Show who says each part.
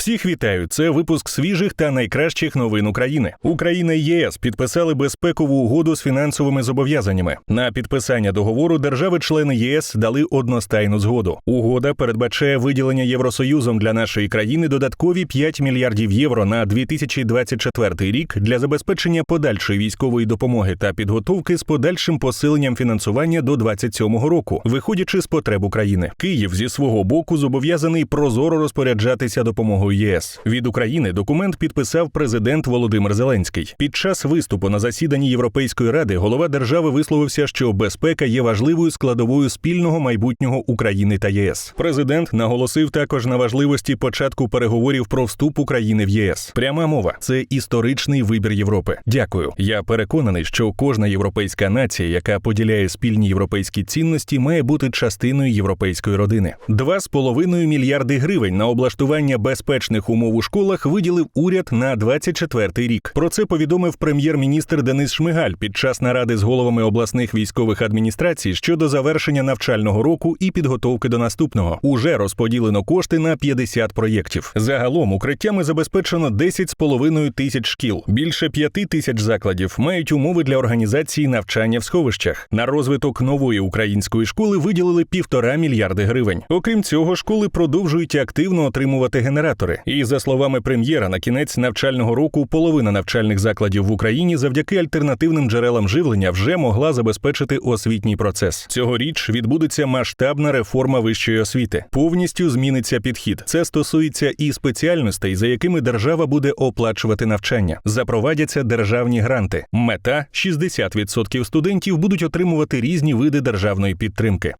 Speaker 1: Всіх вітаю. Це випуск свіжих та найкращих новин України. Україна і ЄС підписали безпекову угоду з фінансовими зобов'язаннями. На підписання договору держави-члени ЄС дали одностайну згоду. Угода передбачає виділення Євросоюзом для нашої країни додаткові 5 мільярдів євро на 2024 рік для забезпечення подальшої військової допомоги та підготовки з подальшим посиленням фінансування до 27-го року, виходячи з потреб України. Київ зі свого боку зобов'язаний прозоро розпоряджатися допомогою ЄС. Від України документ підписав президент Володимир Зеленський. Під час виступу на засіданні Європейської ради голова держави висловився, що безпека є важливою складовою спільного майбутнього України та ЄС. Президент наголосив також на важливості початку переговорів про вступ України в ЄС. Пряма мова це історичний вибір Європи. Дякую. Я переконаний, що кожна європейська нація, яка поділяє спільні європейські цінності, має бути частиною європейської родини. Два з половиною мільярди гривень на облаштування безпечних умов у школах виділив уряд на 24-й рік. Про це повідомив прем'єр-міністр Денис Шмигаль під час наради з головами обласних військових адміністрацій щодо завершення навчального року і підготовки до наступного. Уже розподілено кошти на 50 проєктів. Загалом укриттями забезпечено 10,5 тисяч шкіл. Більше 5 тисяч закладів мають умови для організації навчання в сховищах. На розвиток нової української школи виділили півтора мільярди гривень. Окрім цього, школи продовжують активно отримувати генератори. І за словами прем'єра, на кінець навчального року половина навчальних закладів в Україні завдяки альтернативним джерелам живлення вже могла забезпечити освітній процес. Цьогоріч відбудеться масштабна реформа вищої освіти. Повністю зміниться підхід. Це стосується і спеціальностей, за якими держава буде оплачувати навчання. Запровадяться державні гранти. Мета 60% студентів будуть отримувати різні види державної підтримки.